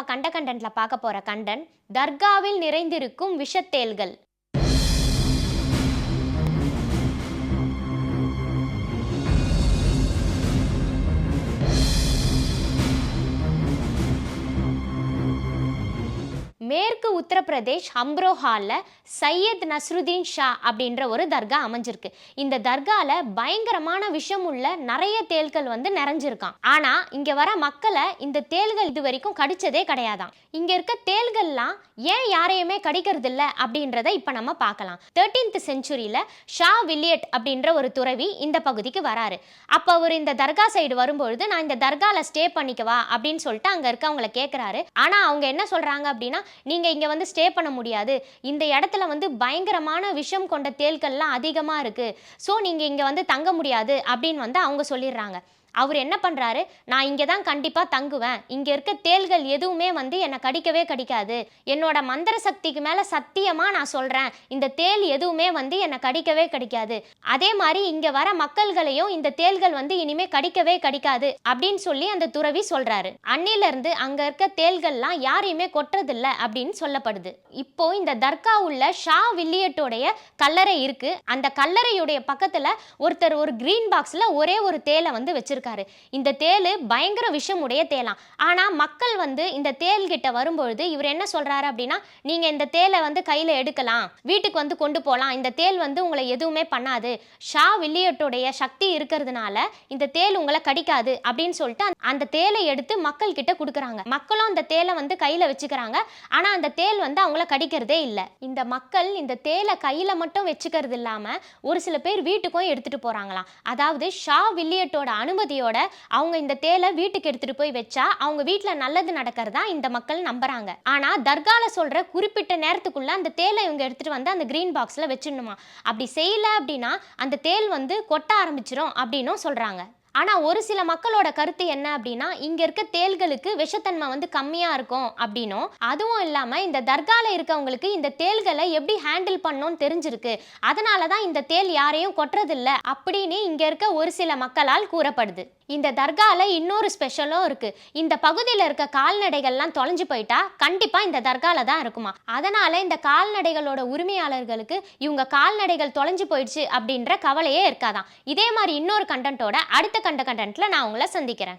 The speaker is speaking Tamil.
நம்ம கண்ட கண்டென்ட்ல பார்க்க போற கண்டன் தர்காவில் நிறைந்திருக்கும் விஷத்தேள்கள் மேற்கு உத்தரப்பிரதேஷ் அம்ரோஹாவில் சையத் நஸ்ருதீன் ஷா அப்படின்ற ஒரு தர்கா அமைஞ்சிருக்கு. இந்த தர்காவில் பயங்கரமான விஷம் உள்ள நிறைய தேள்கள் வந்து நிறைஞ்சிருக்கான் ஆனால் இங்கே வர மக்களை இந்த தேள்கள் இது வரைக்கும் கடிச்சதே கிடையாதான் இங்கே இருக்க தேள்கள்லாம் ஏன் யாரையுமே கடிக்கிறதில்ல அப்படின்றத இப்போ நம்ம பார்க்கலாம். தேர்டீன்த் செஞ்சுரியில் ஷா வில்லியட் அப்படின்ற ஒரு துறவி இந்த பகுதிக்கு வராரு. அப்போ அவர் இந்த தர்கா சைடு வரும்பொழுது நான் இந்த தர்காவில் ஸ்டே பண்ணிக்கவா? அப்படின்னு சொல்லிட்டு அங்கே இருக்கவங்களை கேட்குறாரு ஆனால் அவங்க என்ன சொல்கிறாங்க அப்படின்னா நீங்கள் இங்கே வந்து ஸ்டே பண்ண முடியாது. இந்த இடத்துல வந்து பயங்கரமான விஷம் கொண்ட தேள்கள்லாம் அதிகமாக இருக்குது ஸோ நீங்கள் இங்கே வந்து தங்க முடியாது அப்படின்னு வந்து அவங்க சொல்லிடுறாங்க. அவர் என்ன பண்ணுறாரு நான் இங்கே தான் கண்டிப்பாக தங்குவேன். இங்கே இருக்க தேள்கள் எதுவுமே வந்து என்னை கடிக்கவே கடிக்காது. என்னோட மந்திர சக்திக்கு மேலே சத்தியமாக நான் சொல்கிறேன் இந்த தேள் எதுவுமே வந்து என்னை கடிக்கவே கடிக்காது. அதே மாதிரி இங்கே வர மக்கள்களையும் இந்த தேள்கள் வந்து இனிமே கடிக்கவே கடிக்காது அப்படின்னு சொல்லி அந்த துறவி சொல்கிறாரு அன்னிலிருந்து அங்கே இருக்க தேள்கள்லாம் யாரையுமே கொட்டுறதில்ல அப்படின்னு சொல்லப்படுது. இப்போ இந்த தர்கா உள்ள ஷா வில்லியட்டோடைய கல்லறை இருக்கு. அந்த கல்லறையுடைய பக்கத்தில் ஒருத்தர் ஒரு கிரீன் பாக்ஸில் ஒரே ஒரு தேலை வந்து வச்சிருக்காரு. இந்த தேள் பயங்கர விஷமுடைய தேலாம் ஆனா மக்கள் வந்து இந்த தேல் கிட்ட வரும்பொழுது இவர் என்ன சொல்றாரு அப்படின்னா நீங்க இந்த தேலை வந்து கையில எடுக்கலாம். வீட்டுக்கு வந்து கொண்டு போகலாம் இந்த தேள் வந்து உங்களை எதுவுமே பண்ணாது. ஷா வில்லியட்டுடைய சக்தி இருக்கிறதுனால இந்த தேள் உங்களை கடிக்காது. அப்படின்னு சொல்லிட்டு அந்த- தேலை எடுத்து மக்கள் கிட்ட கொடுக்குறாங்க. மக்களும் அந்த தேலை வந்து கையில வச்சுக்கிறாங்க. ஆனா அந்த தேள் வந்து அவங்கள கடிக்கிறதே இல்லை. இந்த மக்கள் இந்த தேலை கையில மட்டும் வச்சுக்கிறது இல்லாம ஒரு சில பேர் வீட்டுக்கும் எடுத்துட்டு போறாங்களாம். அதாவது ஷா வில்லியட்டோட அனுமதி அனுமதியோட அவங்க இந்த தேலை வீட்டுக்கு எடுத்துட்டு போய் வச்சா அவங்க வீட்டில் நல்லது நடக்கிறதா இந்த மக்கள் நம்புறாங்க. ஆனா தர்கால சொல்ற குறிப்பிட்ட நேரத்துக்குள்ள அந்த தேலை இவங்க எடுத்துட்டு வந்து அந்த கிரீன் பாக்ஸ்ல வச்சிடணுமா? அப்படி செய்யல அப்படின்னா அந்த தேல் வந்து கொட்ட ஆரம்பிச்சிடும் அப்படின்னும் சொல்றாங்க. ஆனால் ஒரு சில மக்களோட கருத்து என்ன அப்படின்னா இங்கே இருக்க தேள்களுக்கு விஷத்தன்மை வந்து கம்மியாக இருக்கும் அப்படின்னும். அதுவும் இல்லாமல் இந்த தர்காவில் இருக்கவங்களுக்கு இந்த தேள்களை எப்படி ஹேண்டில் பண்ணணும்னு தெரிஞ்சிருக்கு. அதனால தான் இந்த தேள் யாரையும் கொட்டுறதில்ல அப்படின்னு இங்கே இருக்க ஒரு சில மக்களால் கூறப்படுது. இந்த தர்காவில் இன்னொரு ஸ்பெஷலும் இருக்குது இந்த பகுதியில் இருக்க கால்நடைகள்லாம் தொலைஞ்சு போயிட்டா கண்டிப்பாக இந்த தர்கால தான் இருக்குமா. அதனால் இந்த கால்நடைகளோட உரிமையாளர்களுக்கு இவங்க கால்நடைகள் தொலைஞ்சு போயிடுச்சு அப்படின்ற கவலையே இருக்காதாம். இதே மாதிரி இன்னொரு கண்டென்ட்டோட அடுத்த கண்ட கண்டென்ட்டில் நான் உங்களை சந்திக்கிறேன்.